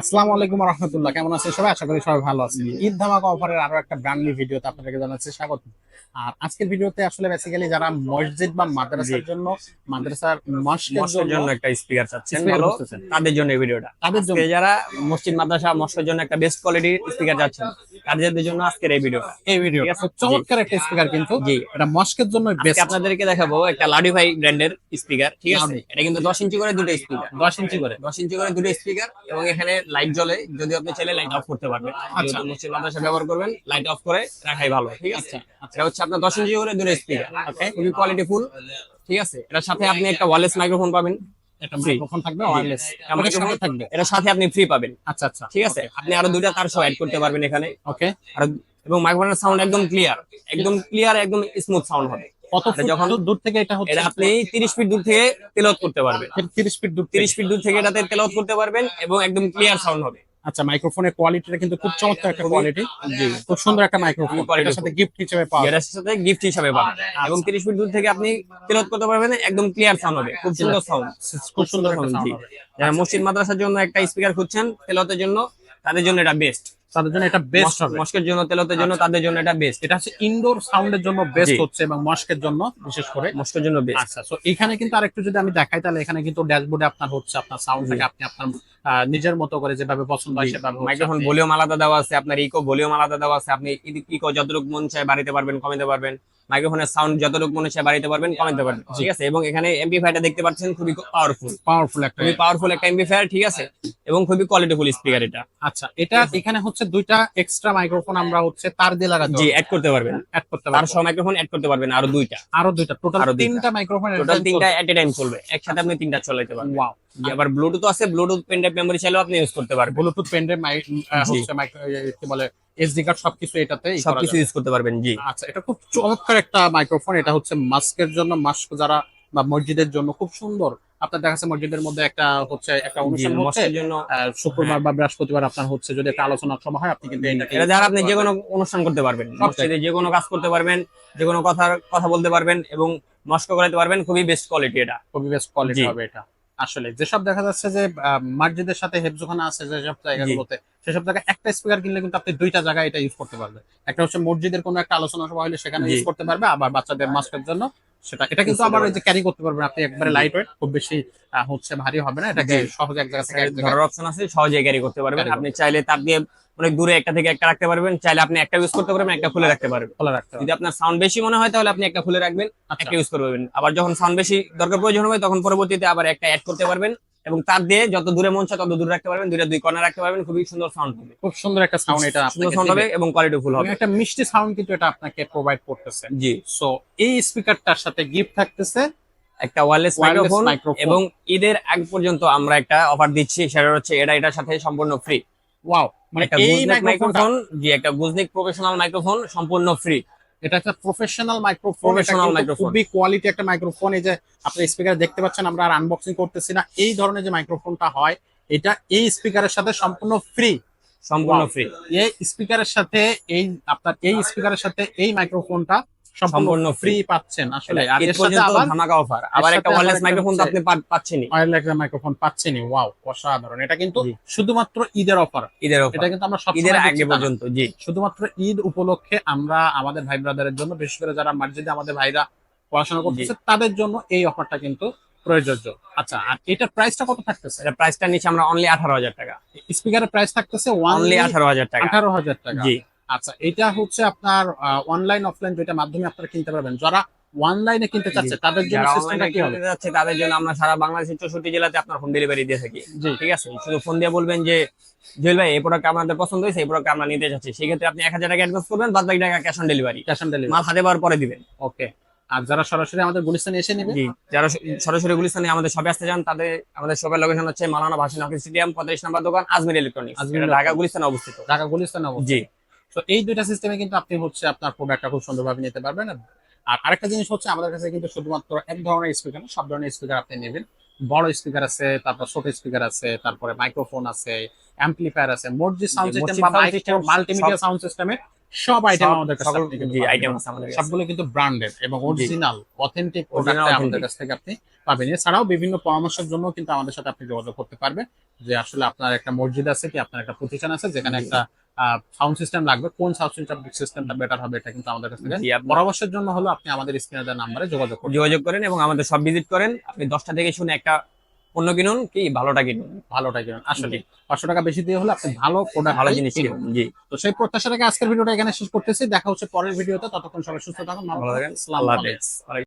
আসসালামু আলাইকুম রহমতুল্লাহ। কেমন আছে সবাই? আশা করি সবাই ভালো আছেন। ঈদ ধামাকা অফারের আরও একটা ব্র্যান্ড নিউ ভিডিওতে আপনাদেরকে জানাচ্ছি স্বাগত। আর আজকের ভিডিওতে আসলে বেসিক্যালি যারা মসজিদ বা মাদ্রাসার জন্য মাদ্রাসার মস্কের মস্কের জন্য একটা স্পিকার চাচ্ছেন। ভালো তাদের জন্য এই ভিডিওটা? তাদের জন্য? যারা মসজিদ মাদ্রাসা মস্কের জন্য একটা বেস্ট কোয়ালিটির স্পিকার চাচ্ছেন তাদের জন্য আজকের এই ভিডিওটা? এই ভিডিও? চমৎকার একটা স্পিকার কিন্তু। জি। এটা মস্কের জন্য বেস্ট আপনাদেরকে দেখাবো একটা লাডিফাই ব্র্যান্ডের স্পিকার ঠিক আছে? এটা কিন্তু দশ ইঞ্চি করে দুটো স্পিকার দশ ইঞ্চি করে। দশ ইঞ্চি করে দুটো স্পিকার এবং এখানে লাইট জ্বলে। যদি আপনি চাইলে লাইট অফ করতে পারবেন। আচ্ছা। মসজিদ মাদ্রাসা ব্যবহার করবেন লাইট অফ করে রাখাই ভালো ঠিক আছে? এটা হচ্ছে আপনার দশ ইঞ্চি করে দুটো স্পিকার ওকে খুবই কোয়ালিটি ফুল ঠিক আছে? এটার সাথে আপনি একটা ওয়ারলেস মাইক্রোফোন পাবেন। একটা মাইক্রোফোন থাকবে ওয়্যারলেস আমার থাকবে। এটার সাথে আপনি ফ্রি পাবেন। আচ্ছা আচ্ছা। ঠিক আছে? আপনি আরও দুইটা তার সহ অ্যাড করতে পারবেন এখানে। ওকে আর এবং মাইক্রোফোনের সাউন্ড একদম ক্লিয়ার একদম ক্লিয়ার একম স্মুথ সাউন্ড হবে। কত যখন- দূর- দূর থেকে এটা হচ্ছে? আপনি 30 ফিট দূর থেকে তেলাওয়াত করতে পারবেন। 30 ফিট দূর 30 ফিট দূর থেকে এটাতে তেলাওয়াত করতে পারবেন এবং একদম ক্লিয়ার সাউন্ড হবে। আচ্ছা মাইক্রোফোনের কোয়ালিটিটা কিন্তু খুব চমৎকার একটা কোয়ালিটি খুব সুন্দর একটা মাইক্রোফোন এটার সাথে গিফট হিসেবে পাওয়া যায়। এটার সাথে গিফট হিসেবে পাওয়া যায়। এবং 30 ফিট দূর থেকে আপনি তেলাওয়াত করতে পারবেন একদম ক্লিয়ার সাউন্ড হবে। খুব সুন্দর সাউন্ড খুব সুন্দর সাউন্ড জি। যারা মসজিদ মাদ্রাসার জন্য একটা স্পিকার খুঁজছেন তেলাওয়াতের জন্য তাদের জন্য এটা বেস্ট তাদের জন্য এটা বেস্ট হবে। মস্কের জন্য তেলতের জন্য তাদের জন্য এটা বেস্ট এটা হচ্ছে ইনডোর সাউন্ডের জন্য বেস্ট হচ্ছে এবং মস্কের জন্য বিশেষ করে। মস্কের জন্য বেস্ট আচ্ছা সো এখানে কিন্তু আরেকটু যদি আমি দেখাই তাহলে এখানে কিন্তু ড্যাশবোর্ডে আপনার হচ্ছে আপনার সাউন্ডটাকে আপনি আপনার নিজের মতো করে যেভাবে পছন্দ হয় সেভাবে মাইক্রোফোন ভলিউম আলাদা দেওয়া আছে আপনার ইকো ভলিউম আলাদা দেওয়া আছে আপনি ইকো যতটুকু মন চায় বাড়িতে পারবেন কমাতে পারবেন। মাইক্রোফোনের সাউন্ড যতটুকু মনে চায় বাড়িতে পারবেন কমাতে পারবেন ঠিক আছে? এবং এখানে এমপ্লিফায়ারটা দেখতে পাচ্ছেন খুবই পাওয়ারফুল পাওয়ারফুল একটা খুবই পাওয়ারফুল একটা এমপ্লিফায়ার ঠিক আছে? এবং খুবই কোয়ালিটিফুল স্পিকার এটা। আচ্ছা এটা এখানে হচ্ছে দুইটা এক্সট্রা মাইক্রোফোন আমরা হচ্ছে তার দিয়ে লাগাতে জি অ্যাড করতে পারবেন। অ্যাড করতে তার আর সহ মাইক্রোফোন অ্যাড করতে পারবেন আরও দুইটা। আরও দুইটা। টোটাল আরও তিনটা মাইক্রোফোন টোটাল তিনটা এট এ টাইম চলবে। একসাথে আপনি তিনটা চালাতে পারবেন। ওয়াও আবার ব্লুটুথ আছে ব্লুটুথ পেন ড্রাইভ মেমোরি চাইলেও আপনি ইউজ করতে পারবেন। ব্লুটুথ পেন ড্রাইভ হচ্ছে মাইক্রো কি বলে এসডি কার্ড সবকিছু এটাতে সবকিছু ইউজ করতে পারবেন জি। আচ্ছা এটা খুব চমৎকার একটা মাইক্রোফোন এটা হচ্ছে মাস্কের জন্য মাস্ক যারা বা মসজিদের জন্য খুব সুন্দর। আপনার দেখা যাচ্ছে মসজিদের মধ্যে একটা হচ্ছে একটা অনুষ্ঠান হচ্ছে শুক্রবার বা বৃহস্পতিবার আপনার হচ্ছে যদি একটা আলোচনার সময় হয় আপনি কিন্তু এটা দ্বারা আপনি যে কোনো অনুষ্ঠান করতে পারবেন মসজিদে যে কোনো কাজ করতে পারবেন যে কোনো কথা কথা বলতে পারবেন এবং নষ্ট করাতে পারবেন খুবই বেস্ট কোয়ালিটি এটা। খুবই বেস্ট কোয়ালিটি হবে এটা। আসলে যেসব দেখা যাচ্ছে যে মসজিদের সাথে হেফজোখানা আছে যেসব জায়গাগুলোতে সেসব জায়গায় একটা স্পিকার কিনলে কিন্তু আপনি দুইটা জায়গায় এটা ইউজ করতে পারবে একটা হচ্ছে মসজিদের কোনো একটা আলোচনা সভা হলে সেখানে ইউজ করতে পারবে আবার বাচ্চাদের মাস্কের জন্য সেটা এটা কিন্তু আবার ওই যে ক্যারি করতে পারবেন আপনি একবারে লাইট ওয়েট খুব বেশি হচ্ছে ভারী হবে না এটাকে সহজে এক জায়গা থেকে এক জায়গায় অপশন আছে সহজে ক্যারি করতে পারবেন। আপনি চাইলে তার দিয়ে অনেক দূরে একটা থেকে একটা রাখতে পারবেন চাইলে আপনি একটা ইউজ করতে পারবেন একটা খুলে রাখতে পারবেন। খোলা রাখতে যদি আপনার সাউন্ড বেশি মনে হয় তাহলে আপনি একটা খুলে রাখবেন আচ্ছা। একটা ইউজ করবেন। আবার যখন সাউন্ড বেশি দরকার প্রয়োজন হবে তখন পরবর্তীতে আবার একটা অ্যাড করতে পারবেন। এবং তার দিয়ে যত দূরে মন চায় তত দূরে রাখতে পারবেন দুইটা দুই কর্নার রাখতে পারবেন খুবই সুন্দর সাউন্ড হবে। খুব সুন্দর একটা সাউন্ড এটা সুন্দর আপনাকে সাউন্ড হবে এবং কোয়ালিটি ফুল হবে। একটা মিষ্টি সাউন্ড কিন্তু এটা আপনাকে প্রোভাইড করতেছে। জি। সো এই স্পিকারটার সাথে গিফট থাকতেছে। একটা ওয়্যারলেস মাইক্রোফোন এবং ঈদের আগ পর্যন্ত আমরা একটা অফার দিচ্ছি সেটা হচ্ছে এটা এটার সাথে সম্পূর্ণ ফ্রি ওয়াও মানে এই মাইক্রোফোন জি একটা গুজনিক প্রফেশনাল মাইক্রোফোন সম্পূর্ণ ফ্রি এটা একটা প্রফেশনাল মাইক্রোফোন প্রফেশনাল মাইক্রোফোন খুবই কোয়ালিটি একটা মাইক্রোফোন এই যে আপনি স্পিকার দেখতে পাচ্ছেন আমরা আর আনবক্সিং করতেছি না। এই ধরনের যে মাইক্রোফোনটা হয় এটা এই স্পিকারের সাথে সম্পূর্ণ ফ্রি সম্পূর্ণ ফ্রি এই স্পিকারের সাথে এই আপনার এই স্পিকারের সাথে এই মাইক্রোফোনটা সম্পূর্ণ ফ্রি পাচ্ছেন আসলে। আর এর সাথে আবার ধামাকা অফার আবার একটা ওয়্যারলেস মাইক্রোফোন তো আপনি পাচ্ছেনই। ওয়্যারলেস মাইক্রোফোন পাচ্ছেনই। ওয়াও অসাধারণ। এটা কিন্তু শুধুমাত্র ঈদের অফার ঈদের অফার এটা কিন্তু আমরা সব ঈদের আগে পর্যন্ত জি। শুধুমাত্র ঈদ উপলক্ষে আমরা আমাদের ভাই ব্রাদারের জন্য বিশেষ করে যারা মসজিদে আমাদের ভাইরা পড়াশোনা করতেছে তাদের জন্য এই অফারটা কিন্তু প্রযোজ্য। আচ্ছা আর এটার প্রাইসটা কত থাকতেছে? এটা প্রাইসটা নিচ্ছে আমরা অনলি আঠারো হাজার টাকা। স্পিকারের প্রাইস থাকতেছে অনলি অনলি আঠারো হাজার টাকা। আঠারো হাজার টাকা। জি। আচ্ছা এটা হচ্ছে আপনার অনলাইন অফলাইন দুইটা মাধ্যমে আপনারা কিনতে পারবেন। যারা অনলাইনে কিনতে চাচ্ছে তাদের জন্য সিস্টেমটা কি হবে? যাচ্ছে তাদের জন্য আমরা সারা বাংলাদেশের চৌষট্টি জেলাতে আপনার হোম ডেলিভারি দিয়ে থাকি। ঠিক আছে? শুধু ফোন দিয়ে বলবেন যে জুয়েল ভাই এই প্রোডাক্ট আমাদের পছন্দ হয়েছে এই প্রোডাক্ট আমরা নিতে চাচ্ছি সেক্ষেত্রে আপনি এক হাজার টাকা অ্যাডভান্স করবেন বাদ বাকি টাকা cash on delivery cash on delivery মাল হাতে পাওয়ার পরে দিবেন। ওকে। আর যারা সরাসরি আমাদের গুলিস্তানে এসে নেবে? যারা সরাসরি গুলিস্তানে আমাদের শপে আসতে চান তাদের আমাদের শপের লোকেশন হচ্ছে মালানা ভাসিন অফিস স্টেডিয়াম পঁয়ত্রিশ নম্বর দোকান আজমির ইলেকট্রনিক্স ঢাকা গুলিস্তানে অবস্থিত। ঢাকা গুলিস্তানে অবস্থিত। জি। তো এই দুইটা সিস্টেমে কিন্তু আপনি হচ্ছে আপনার প্রোডাক্টটা খুব সুন্দরভাবে নিতে পারবেন। আর আরেকটা জিনিস হচ্ছে আমাদের কাছে কিন্তু শুধুমাত্র এক ধরনের স্পিকার না সব ধরনের স্পিকার আপনি নেবেন। বড় স্পিকার আছে তারপর ছোট স্পিকার আছে তারপরে মাইক্রোফোন আছে অ্যাম্পলিফায়ার আছে মসজিদ সাউন্ড সিস্টেম বা মাল্টিমিডিয়া সাউন্ড সিস্টেমে সব আইটেম আমাদের কাছে। আইটেম আছে। সবগুলো কিন্তু ব্র্যান্ডেড এবং অরিজিনাল অথেন্টিক প্রোডাক্ট আমাদের কাছ থেকে আপনি পাবেন। এছাড়াও বিভিন্ন পরামর্শের জন্য কিন্তু আমাদের সাথে আপনি যোগাযোগ করতে পারবেন। যে আসলে আপনার একটা মসজিদ আছে কি আপনার একটা প্রতিষ্ঠান আছে যেখানে একটা সাউন্ড সিস্টেম লাগবে। কোন সাউন্ড সিস্টেমটা বেটার হবে এটা কিন্তু আমাদের কাছ থেকে পরামর্শের জন্য হলো আপনি আমাদের স্ক্রিনে দেওয়া নাম্বারে যোগাযোগ করুন। যোগাযোগ করেন এবং আমাদের সব ভিজিট করেন। আপনি দশটা থেকে শুনে একটা পণ্য কিনুন কি ভালোটা কিনুন? ভালোটা কিনুন। আসলে। পাঁচশো টাকা বেশি দিয়ে হলে আপনি ভালো প্রোডাক্ট ভালো জিনিস কিনুন জি। তো সেই প্রত্যাশা রেখে আজকের ভিডিওটা এখানে শেষ করতেছি। দেখা হচ্ছে পরের ভিডিওতে। ততক্ষণ সবাই সুস্থ থাকুন ভালো থাকেন। আল্লাহ। হাফেজ।